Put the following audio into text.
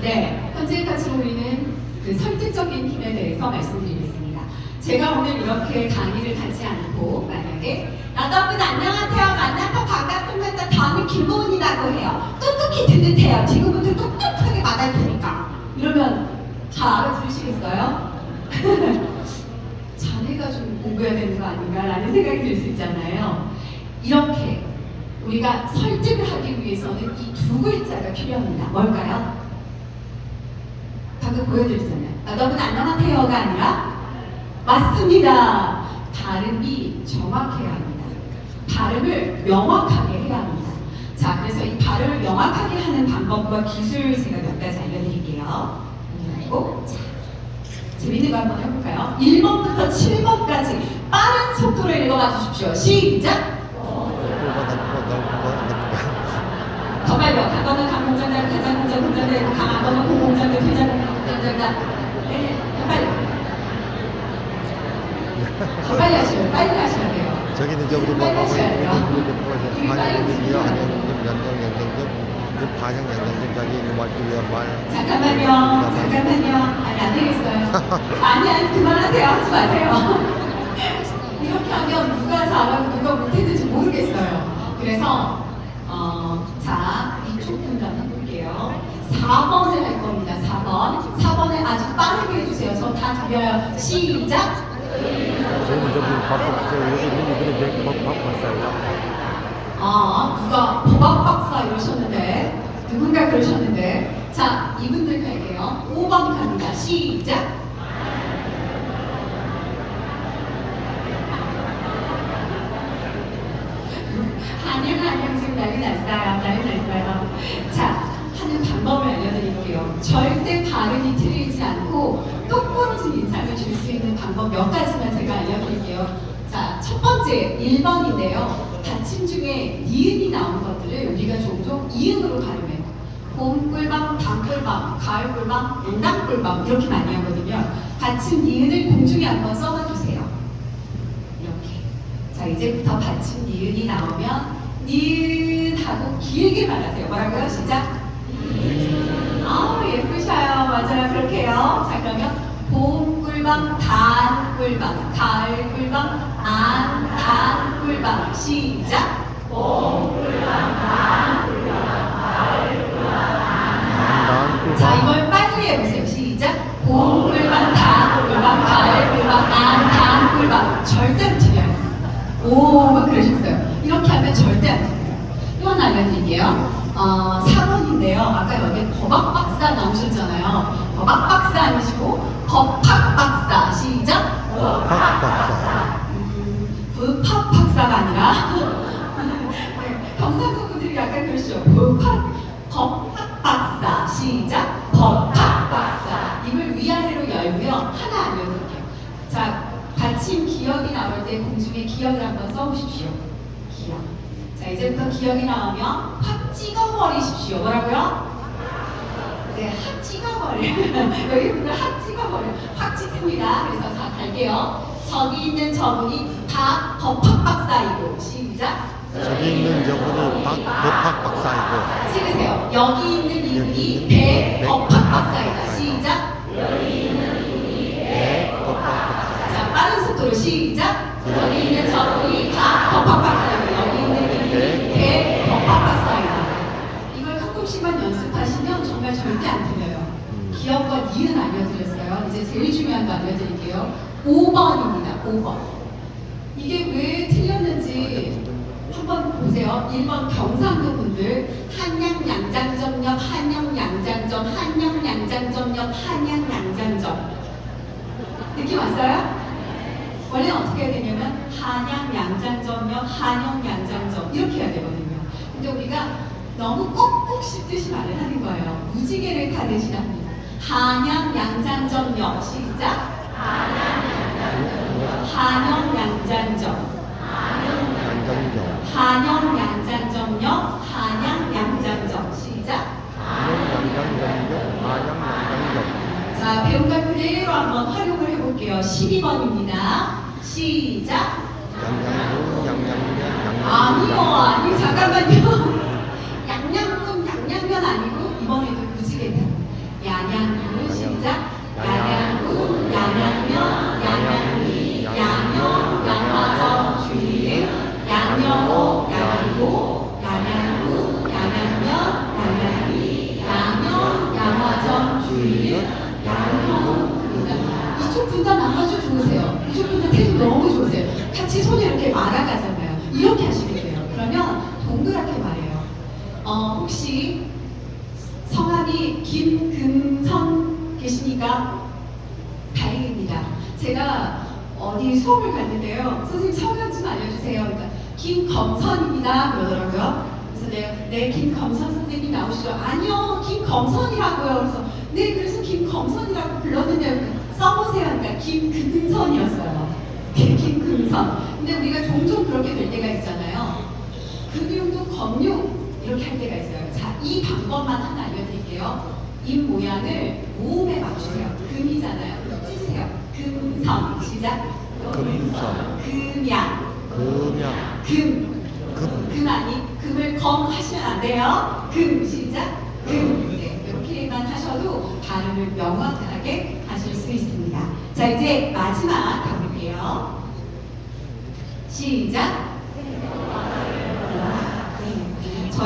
네, 현재 같이 보이는 그 설득적인 힘에 대해서 말씀드리겠습니다. 제가 오늘 이렇게 강의를 하지 않고 만약에 여러분 안녕하세요. 만나서 반갑습니다. 저는 김고은이라고 해요. 똑똑히 듣는 태요. 지금부터 똑똑하게 말할 테니까. 이러면 잘 알아들으시겠어요? 자네가 좀 공부해야 되는 거 아닌가라는 생각이 들 수 있잖아요. 이렇게 우리가 설득을 하기 위해서는 이 두 글자가 필요합니다. 뭘까요? 방금 보여드렸잖아요. 여러분 안녕하세요가 아니라 맞습니다. 발음이 정확해야 합니다. 발음을 명확하게 해야 합니다. 자, 그래서 이 발음을 명확하게 하는 방법과 기술 제가 몇 가지 알려드릴게요. 그리고 자, 재밌는 거 한번 해볼까요? 1번부터 7번까지 빠른 속도로 읽어봐 주십시오. 시작! 더 공장장, 강하건은 공공장장, 퇴장공장장. 네, 더 빨리. 더 빨리 하셔야 돼요. 저기는 이제 우리 뭐 하고 있는 한영님이요 한영님 연정 연정점 파생 연정점까지 말투 말 잠깐만요. 잠깐만요. 아니, 안 되겠어요. 아니, 아니, 그만하세요. 하지 마세요. 이렇게 하면 누가 잘하고 누가 못했는지 모르겠어요. 그래서, 어, 자, 이쪽 분담 해볼게요. 4번을 할 겁니다. 4번. 4번을 아주 빠르게 해주세요. 저다 드려요. 시작! 저희는 저기 바빴어요 여기 있는 이분이 바- 바빴어요 아, 누가 도박 박사 이러셨는데, 누군가 그러셨는데. 자, 이분들 갈게요. 5번 갑니다. 시작! 한영 난리 났어요. 자, 하는 방법을 알려드릴게요. 절대 발음이 틀리지 않고 똑부러진 인상을 줄 수 있는 방법 몇 가지만 제가 알려드릴게요. 자, 첫 번째 1번인데요. 받침 중에 니은이 나오는 것들을 우리가 종종 이응으로 발음해요. 봄 꿀밤, 밤 꿀밤, 가을 꿀밤, 온당 꿀밤 이렇게 많이 하거든요. 받침 니은을 공중에 한번 써봐주세요. 이렇게. 자, 이제부터 받침 니은이 나오면 니은 하고 길게 말하세요. 뭐라고요? 시작. 아 예쁘셔요. 맞아요. 그렇게 해요. 자, 그러면 봄 꿀밤, 단 꿀밤, 가을 꿀밤, 안, 단 꿀밤. 시작. 자, 이걸 빨리 해보세요. 시작. 봄 꿀밤, 단 꿀밤, 가을 꿀밤, 안, 단 꿀밤. 절대 안 틀려요. 오, 막 그러셨어요. 이렇게 하면 절대 안 틀려요. 또 하나 알려드릴게요. 어, 4번인데요. 아까 여기 법학 박사 나오셨잖아요. 법학 박사 아니시고 법학 박사. 시작. 박박사 음, 부팝 박사가 아니라 네, 경상도 분들이 약간 그러시죠. 부팝 법학 박사. 시작. 법학 박사. 입을 위아래로 열고요. 하나 알려드릴게요. 자, 받침 기억이 나올 때 공중에 기억을 한번 써보십시오. 기억. 자, 이제부터 기억이 나오면 확 찍어버리십시오. 뭐라고요? 네, 확 찍어버려. 여기 보면 확 찍어버려. 확 찍습니다. 그래서 다 갈게요. 저기 있는 저분이 다 법학 박사이고 시작. 저기 있는 저분이 박 법학 박사이고 찍으세요. 여기 있는 이분이 배 법학 박사이다. 시작. 네 법학 박사 자, 빠른 속도로 시작. 여기 있는 저분이 박 연습하시면 정말 절대 안 틀려요. 기억과 니은 알려드렸어요. 이제 제일 중요한 거 알려드릴게요. 5번입니다. 5번. 이게 왜 틀렸는지 한번 보세요. 1번 경상도 분들 한양 양장점역 한양 양장점 한양 양장점역 한양 양장점 느낌 왔어요? 원래 어떻게 해야 되냐면 한양 양장점역 한영 양장점 이렇게 해야 되거든요. 근데 우리가 너무 꼭꼭 씹듯이 말을 하는 거예요. 무지개를 타듯이 합니다. 한양 양장점 역 시작. 한영 양장점 양정정 한영 양장점 역 한양 양장점 시작. 한영 양정정역 한영 양정정 자 배운 걸 그대로 한번 활용을 해볼게요. 12번입니다. 시작. 1년 아니고 이번에도 무지개다. 양양구 시작. 양양구 양양면 양양리 양양 양화점 주인 양양호 양양고 양양구 양양면 양양리 양양 양화점 주인 양양 이쪽 분단 아주 좋으세요. 이쪽 분단 태도 너무 좋으세요. 같이 손을 이렇게 말아가잖아요. 이렇게 하시면 돼요. 그러면 동그랗게 말해요. 어, 혹시 성함이 김금선 계시니까 다행입니다. 제가 어디 수업을 갔는데요. 선생님 성함 좀 알려주세요. 그러니까 김검선입니다. 그러더라고요. 그래서 내가 네 김검선 선생님 나오시죠. 아니요 김검선이라고요. 그래서 네 그래서 김검선이라고 불렀는데 그러니까 써보세요. 그러니까 김금선이었어요. 네, 김금선. 근데 우리가 종종 그렇게 될 때가 있잖아요. 금융도 검융 이렇게 할 때가 있어요. 자, 이 방법만 하나 알려드릴게요. 입 모양을 모음에 맞추세요. 금이잖아요. 찢으세요. 금성 시작. 금성. 금양 금양 금. 금 금 아니 금을 검 하시면 안 돼요. 금 시작. 금. 네, 이렇게만 하셔도 발음을 명확하게 하실 수 있습니다. 자 이제 마지막 가볼게요. 시작.